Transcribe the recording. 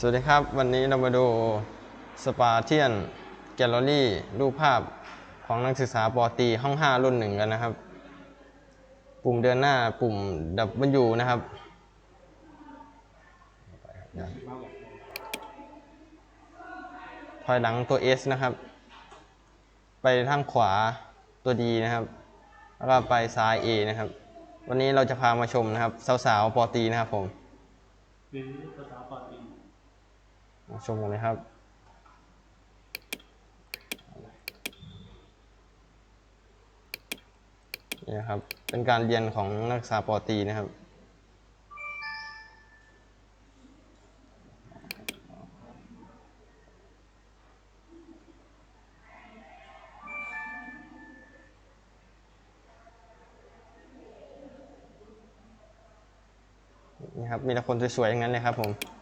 สวัสดีครับ วันนี้เรามาดูสปาเทียนแกลเลอรี่รูปภาพของนักศึกษาปอตีห้อง 5 รุ่นหนึ่งกันนะครับ ปุ่มเดินหน้าปุ่ม W นะครับ ถอยหลังตัว S นะครับ ไปทางขวาตัว D นะครับ แล้วก็ไปซ้าย A นะครับ วันนี้เราจะพามาชมนะครับ สาวๆปอตีนะครับผมหรือภาษาปาตี ชมกันเลยครับนี่ครับ เป็นการเรียนของนักศึกษาปอตีนะครับนี่ครับ มีแต่คนสวยๆอย่างนั้นเลยครับผม